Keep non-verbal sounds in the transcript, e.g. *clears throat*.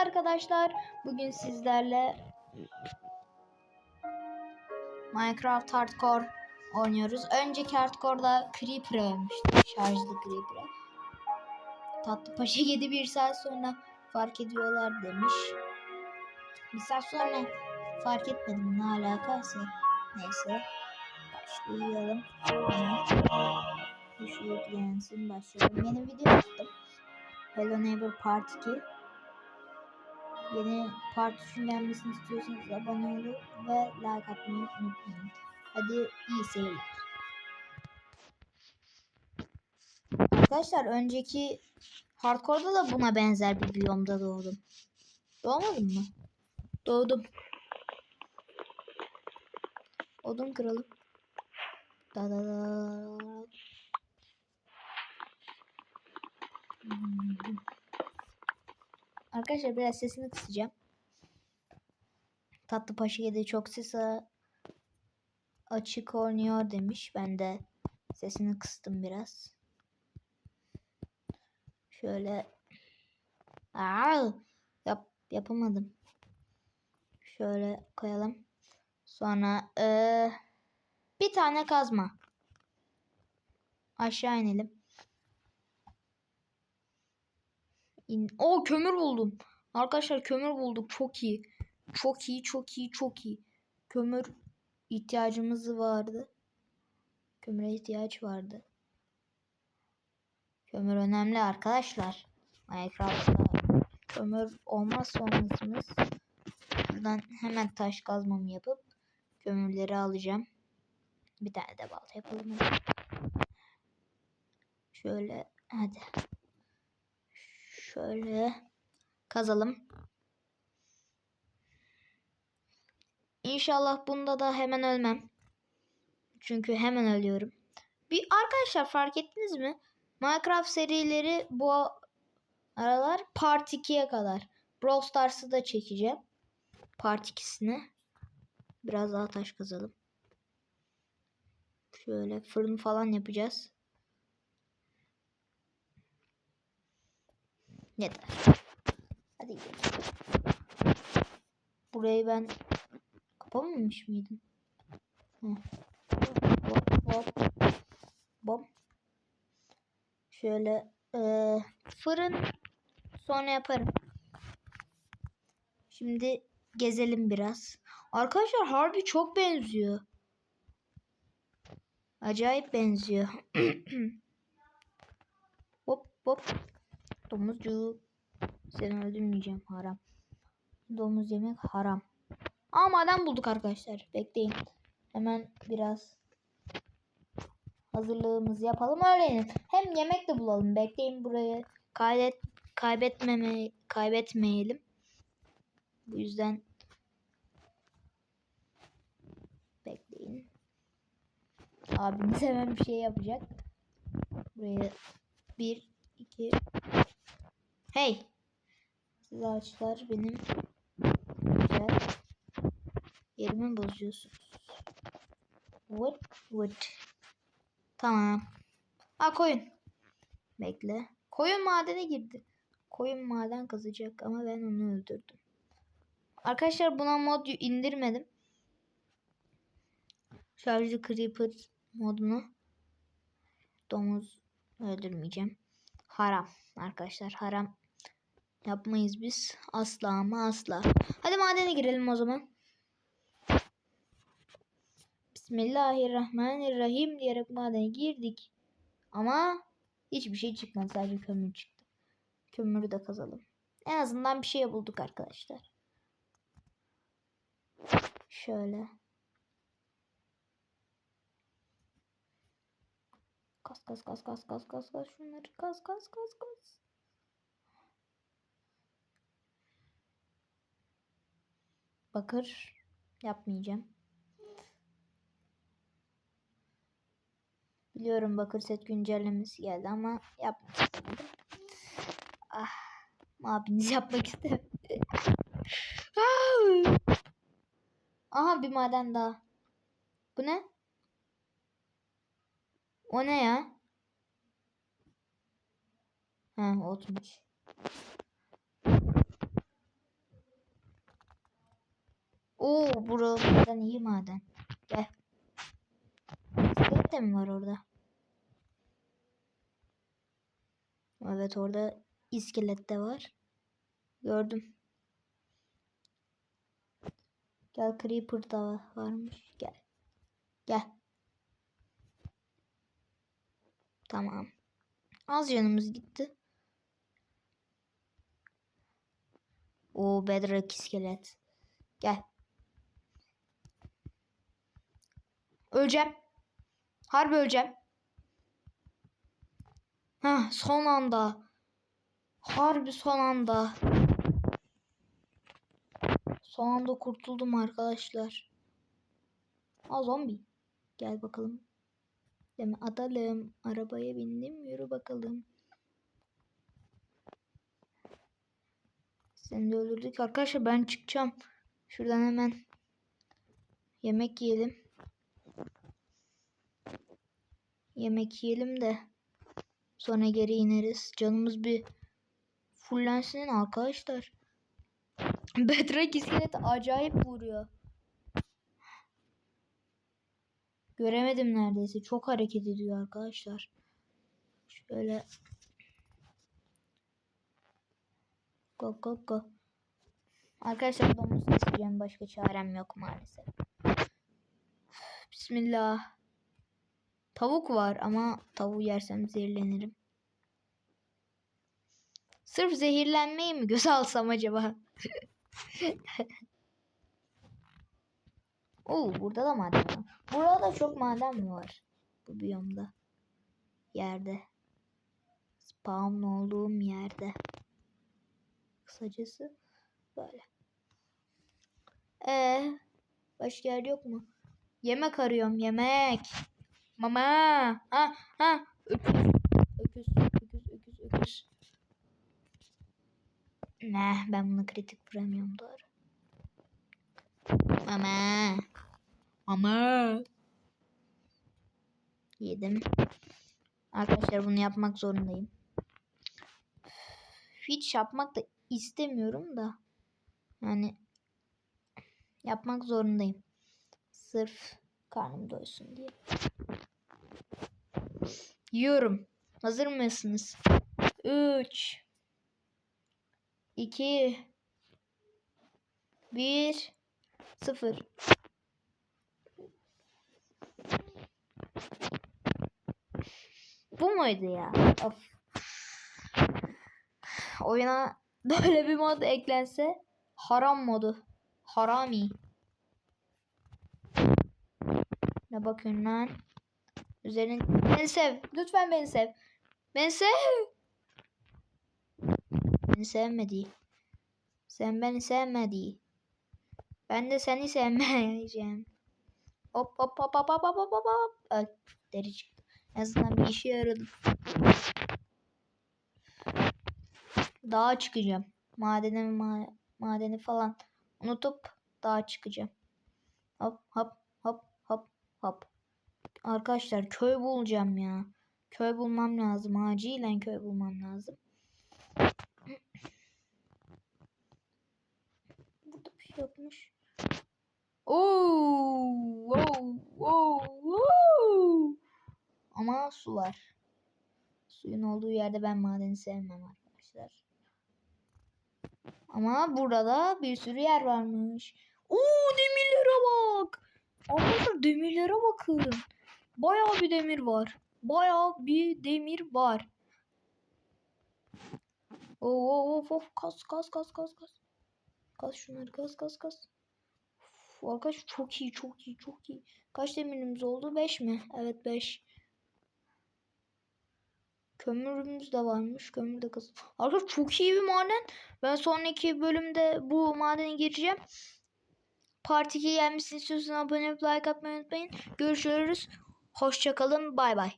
arkadaşlar. Bugün sizlerle Minecraft Hardcore oynuyoruz. Önceki Hardcore'da Creeper ölmüştük. Şarjlı Creeper'a. Tatlı Paşa 7 bir saat sonra fark ediyorlar demiş. Bir saat sonra fark etmedim ne alakaysa. Neyse. Başlayalım. Şu yüklensin başlayalım. Yeni video attım. Hello Neighbor Part 2. Yeni Part 3'ün gelmesini istiyorsanız abone olun ve like atmayı unutmayın. Hadi iyi seyirler. Arkadaşlar önceki Hardcore'da da buna benzer bir biyomda doğdum. Doğmadım mı? Doğdum. Odun kıralım. Da da da. Arkadaşlar biraz sesini kısacağım. Tatlı Paşa 7 çok ses açık oynuyor demiş. Ben de sesini kıstım biraz. Şöyle Aa, yap yapamadım. Şöyle koyalım. Sonra eee, bir tane kazma. Aşağı inelim. O kömür buldum. Arkadaşlar kömür bulduk. Çok iyi. Çok iyi, çok iyi, çok iyi. Kömür ihtiyacımız vardı. Kömüre ihtiyaç vardı. Kömür önemli arkadaşlar. Minecraft'ta kömür olmazsa olmazımız. Buradan hemen taş kazmamı yapıp kömürleri alacağım. Bir tane de balta yapalım. Şöyle hadi. Şöyle kazalım. İnşallah bunda da hemen ölmem. Çünkü hemen ölüyorum. Bir arkadaşlar fark ettiniz mi? Minecraft serileri bu aralar Part 2'ye kadar. Brawl Stars'ı da çekeceğim. Part 2'sini. Biraz daha taş kazalım. Şöyle fırın falan yapacağız. Yeter. Hadi gidelim. Burayı ben kapamamış mıydım? Hı. Hop. Bom. Şöyle eee, fırın sonra yaparım. Şimdi gezelim biraz. Arkadaşlar harbi çok benziyor. Acayip benziyor. *clears throat* hop hop. Domuzcuğu. Seni öldürmeyeceğim haram. Domuz yemek haram. Aa maden bulduk arkadaşlar. Bekleyin. Hemen biraz hazırlığımızı yapalım öğlenin. Hem yemek de bulalım. Bekleyin burayı kaydet kaybetmeme kaybetmeyelim. Bu yüzden bekleyin. Abimiz hemen bir şey yapacak. Buraya bir iki Hey. Siz ağaçlar benim güzel yerimi bozuyorsunuz. Wood wood. Tamam. Ha koyun. Bekle. Koyun madene girdi. Koyun maden kazacak ama ben onu öldürdüm. Arkadaşlar buna mod indirmedim. Şarjlı creeper modunu. Domuz öldürmeyeceğim. Haram arkadaşlar haram yapmayız biz. Asla ama asla. Hadi madene girelim o zaman. Bismillahirrahmanirrahim diyerek madene girdik. Ama hiçbir şey çıkmadı. Sadece kömür çıktı. Kömürü de kazalım. En azından bir şey bulduk arkadaşlar. Şöyle. Kas kas kas kas kas kas kas şunları kas kas kas kas. Bakır yapmayacağım. Biliyorum bakır set güncellemesi geldi ama *laughs* yapmak istemedim. Ah, *laughs* abiniz yapmak istemedi. Ah! Aha bir maden daha. Bu ne? O ne ya? Ha otmuş. Maden iyi maden. Gel. İskelet de mi var orada? Evet orada iskelet de var. Gördüm. Gel creeper da varmış. Gel. Gel. Tamam. Az canımız gitti. O bedrock iskelet. Gel. Öleceğim. Harbi öleceğim. Ha son anda. Harbi son anda. Son anda kurtuldum arkadaşlar. Aa zombi. Gel bakalım. Deme atalım. Arabaya bindim. Yürü bakalım. Seni de öldürdük. Arkadaşlar ben çıkacağım. Şuradan hemen yemek yiyelim. Yemek yiyelim de sonra geri ineriz. Canımız bir fullensin arkadaşlar. *laughs* Bedrock iskelet acayip vuruyor. Göremedim neredeyse. Çok hareket ediyor arkadaşlar. Şöyle Go go go. Arkadaşlar domuz keseceğim. Başka çarem yok maalesef. Bismillah. Tavuk var ama tavuğu yersem zehirlenirim. Sırf zehirlenmeyi mi göz alsam acaba? *laughs* Oo burada da maden var. Burada da çok maden mi var? Bu biyomda. Yerde. Spawn olduğum yerde. Kısacası böyle. Ee, başka yer yok mu? Yemek arıyorum yemek. Mama. Ha ha. Öküz. Öküz. Öküz. Öküz. Öküz. Ne ben bunu kritik vuramıyorum doğru. Mama. Mama. Yedim. Arkadaşlar bunu yapmak zorundayım. Hiç yapmak da istemiyorum da. Yani yapmak zorundayım. Sırf karnım doysun diye. Yiyorum. Hazır mısınız? 3 2 1 0 Bu muydu ya? Of. Oyuna *laughs* böyle bir mod eklense haram modu. Harami. Ne bakıyorsun lan? Üzerin beni sev. Lütfen beni sev. Beni sev. Beni sevmedi. Sen beni sevmedi. Ben de seni sevmeyeceğim. Hop hop hop hop hop hop hop hop hop. Deri çıktı. En azından bir işe yaradı. Dağa çıkacağım. Madeni ma madeni falan unutup dağa çıkacağım. Hop hop hop hop hop. Arkadaşlar köy bulacağım ya. Köy bulmam lazım. Acilen köy bulmam lazım. Burada bir şey yokmuş. Oo, wow, wow, wow. Ama su var. Suyun olduğu yerde ben madeni sevmem arkadaşlar. Ama burada bir sürü yer varmış. Oo demirlere bak. Arkadaşlar demirlere bakın. Bayağı bir demir var. Bayağı bir demir var. Oo of of kas kas kas kas kas. Kas şunları kas kas kas. Uf, arkadaş çok iyi çok iyi çok iyi. Kaç demirimiz oldu? 5 mi? Evet 5. Kömürümüz de varmış. Kömür de kaz. Arkadaşlar çok iyi bir maden. Ben sonraki bölümde bu madene gireceğim. Part 2 gelmesini istiyorsanız abone olup like atmayı unutmayın. Görüşürüz. Hoşçakalın. Bay bay.